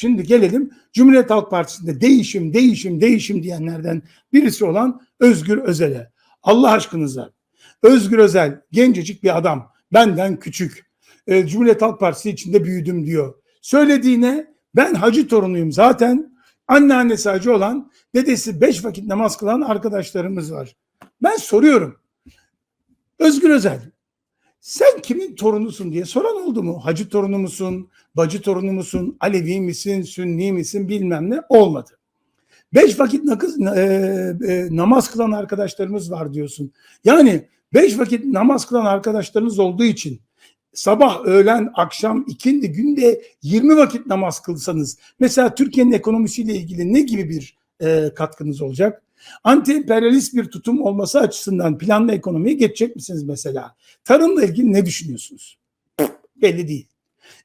Şimdi gelelim Cumhuriyet Halk Partisi'nde değişim, değişim, değişim diyenlerden birisi olan Özgür Özel'e. Allah aşkınıza Özgür Özel gencecik bir adam. Benden küçük. Ee, Cumhuriyet Halk Partisi içinde büyüdüm diyor. Söylediğine ben hacı torunuyum zaten. Anneannesi hacı olan, dedesi beş vakit namaz kılan arkadaşlarımız var. Ben soruyorum. Özgür Özel, sen kimin torunusun diye soran oldu mu? Hacı torunu musun? Bacı torunu musun? Alevi misin? Sünni misin? Bilmem ne. Olmadı. Beş vakit nakız, e, e, namaz kılan arkadaşlarımız var diyorsun. Yani beş vakit namaz kılan arkadaşlarınız olduğu için sabah, öğlen, akşam, ikindi, günde 20 vakit namaz kılsanız mesela Türkiye'nin ekonomisiyle ilgili ne gibi bir e, katkınız olacak? Anti-emperyalist bir tutum olması açısından planlı ekonomiye geçecek misiniz mesela? Tarımla ilgili ne düşünüyorsunuz? Belli değil.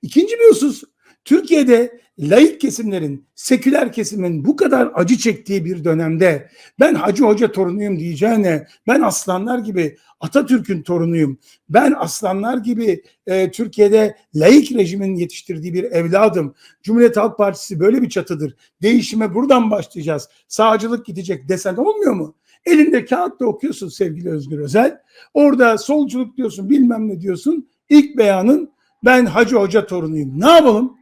İkinci bir husus Türkiye'de laik kesimlerin, seküler kesimin bu kadar acı çektiği bir dönemde ben Hacı Hoca torunuyum diyeceğine ben aslanlar gibi Atatürk'ün torunuyum. Ben aslanlar gibi e, Türkiye'de laik rejimin yetiştirdiği bir evladım. Cumhuriyet Halk Partisi böyle bir çatıdır. Değişime buradan başlayacağız. Sağcılık gidecek desen olmuyor mu? Elinde kağıtta okuyorsun sevgili Özgür Özel. Orada solculuk diyorsun bilmem ne diyorsun. İlk beyanın ben Hacı Hoca torunuyum. Ne yapalım?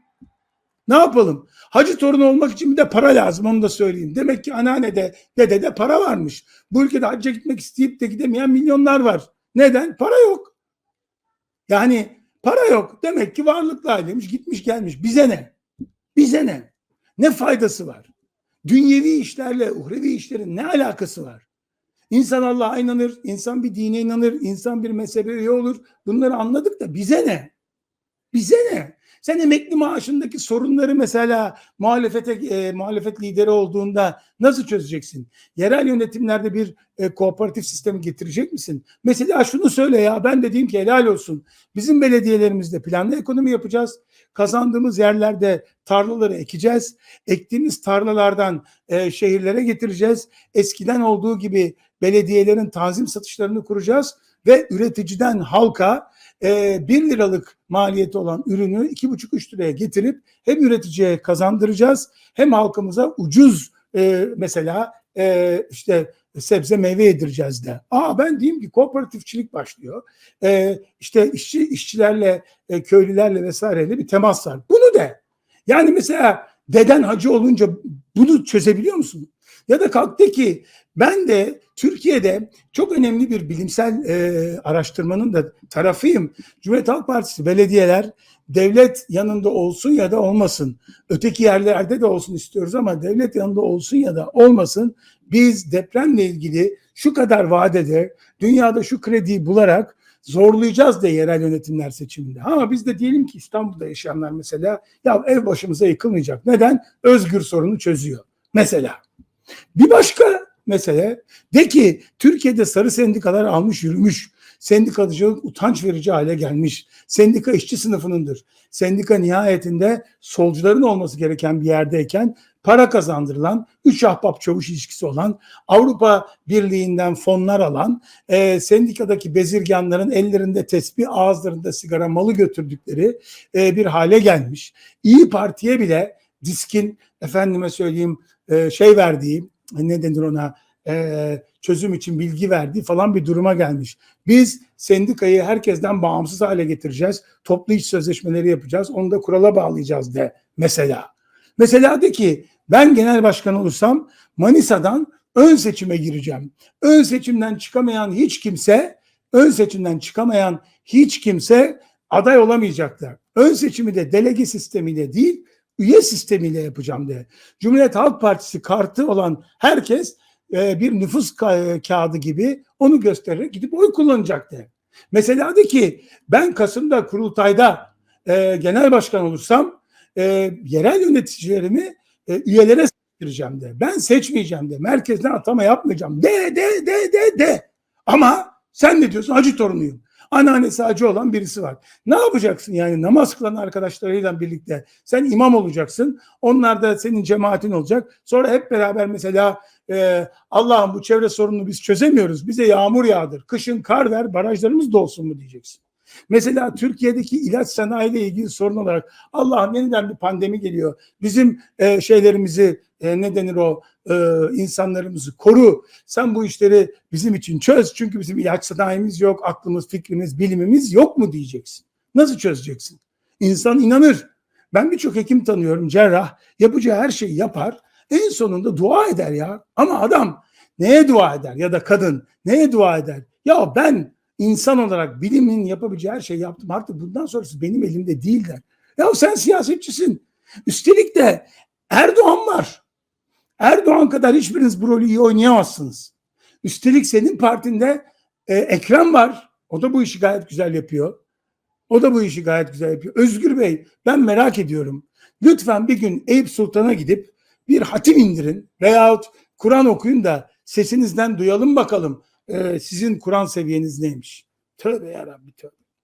Ne yapalım? Hacı torunu olmak için bir de para lazım onu da söyleyeyim. Demek ki anneannede, dedede para varmış. Bu ülkede hacca gitmek isteyip de gidemeyen milyonlar var. Neden? Para yok. Yani para yok. Demek ki varlıklı aileymiş gitmiş gelmiş. Bize ne? Bize ne? Ne faydası var? Dünyevi işlerle uhrevi işlerin ne alakası var? İnsan Allah'a inanır, insan bir dine inanır, insan bir mezhebe üye olur. Bunları anladık da bize ne? Bize ne? Sen emekli maaşındaki sorunları mesela muhalefete e, muhalefet lideri olduğunda nasıl çözeceksin? Yerel yönetimlerde bir e, kooperatif sistemi getirecek misin? Mesela şunu söyle ya ben de diyeyim ki helal olsun. Bizim belediyelerimizde planlı ekonomi yapacağız. Kazandığımız yerlerde tarlaları ekeceğiz. Ektiğimiz tarlalardan e, şehirlere getireceğiz. Eskiden olduğu gibi belediyelerin tanzim satışlarını kuracağız ve üreticiden halka e, 1 liralık maliyeti olan ürünü 2,5-3 liraya getirip hem üreticiye kazandıracağız hem halkımıza ucuz e, mesela e, işte sebze meyve yedireceğiz de. Aa ben diyeyim ki kooperatifçilik başlıyor. E, işte işçi işçilerle, e, köylülerle vesaireyle bir temas var. Bunu de. Yani mesela deden hacı olunca bunu çözebiliyor musun? Ya da kalk de ki ben de Türkiye'de çok önemli bir bilimsel e, araştırmanın da tarafıyım. Cumhuriyet Halk Partisi belediyeler devlet yanında olsun ya da olmasın. Öteki yerlerde de olsun istiyoruz ama devlet yanında olsun ya da olmasın. Biz depremle ilgili şu kadar vadede dünyada şu krediyi bularak zorlayacağız da yerel yönetimler seçiminde. Ama biz de diyelim ki İstanbul'da yaşayanlar mesela ya ev başımıza yıkılmayacak. Neden? Özgür sorunu çözüyor. Mesela. Bir başka mesele de ki Türkiye'de sarı sendikalar almış yürümüş. Sendikacılık utanç verici hale gelmiş. Sendika işçi sınıfınındır. Sendika nihayetinde solcuların olması gereken bir yerdeyken para kazandırılan, üç ahbap çavuş ilişkisi olan, Avrupa Birliği'nden fonlar alan, e, sendikadaki bezirganların ellerinde tesbih, ağızlarında sigara malı götürdükleri e, bir hale gelmiş. İyi Parti'ye bile diskin efendime söyleyeyim e, şey verdiği ne denir ona e, çözüm için bilgi verdiği falan bir duruma gelmiş. Biz sendikayı herkesten bağımsız hale getireceğiz. Toplu iş sözleşmeleri yapacağız. Onu da kurala bağlayacağız de mesela. Mesela de ki ben genel başkan olursam Manisa'dan ön seçime gireceğim. Ön seçimden çıkamayan hiç kimse ön seçimden çıkamayan hiç kimse aday olamayacaktır. Ön seçimi de delege sistemiyle değil üye sistemiyle yapacağım de. Cumhuriyet Halk Partisi kartı olan herkes e, bir nüfus ka- kağıdı gibi onu göstererek gidip oy kullanacak de. Mesela de ki ben Kasım'da kurultayda e, genel başkan olursam e, yerel yöneticilerimi e, üyelere seçtireceğim de. Ben seçmeyeceğim de. Merkezden atama yapmayacağım. De de de de de. Ama sen ne diyorsun? Hacı torunuyum. Anneannesi hacı olan birisi var. Ne yapacaksın yani namaz kılan arkadaşlarıyla birlikte? Sen imam olacaksın. Onlar da senin cemaatin olacak. Sonra hep beraber mesela e, Allah'ım bu çevre sorununu biz çözemiyoruz. Bize yağmur yağdır. Kışın kar ver barajlarımız dolsun mu diyeceksin. Mesela Türkiye'deki ilaç sanayiyle ilgili sorun olarak Allah'ım yeniden bir pandemi geliyor. Bizim e, şeylerimizi e, ne denir o e, insanlarımızı koru. Sen bu işleri bizim için çöz. Çünkü bizim ilaç sanayimiz yok, aklımız, fikrimiz, bilimimiz yok mu diyeceksin. Nasıl çözeceksin? İnsan inanır. Ben birçok hekim tanıyorum, cerrah. Yapacağı her şeyi yapar. En sonunda dua eder ya. Ama adam neye dua eder ya da kadın neye dua eder? Ya ben insan olarak bilimin yapabileceği her şeyi yaptım. Artık bundan sonrası benim elimde değil der. Ya sen siyasetçisin. Üstelik de Erdoğan var. Erdoğan kadar hiçbiriniz bu rolü iyi oynayamazsınız. Üstelik senin partinde e, Ekrem var. O da bu işi gayet güzel yapıyor. O da bu işi gayet güzel yapıyor. Özgür Bey ben merak ediyorum. Lütfen bir gün Eyüp Sultan'a gidip bir hatim indirin veyahut Kur'an okuyun da sesinizden duyalım bakalım e, sizin Kur'an seviyeniz neymiş. Tövbe yarabbi tövbe.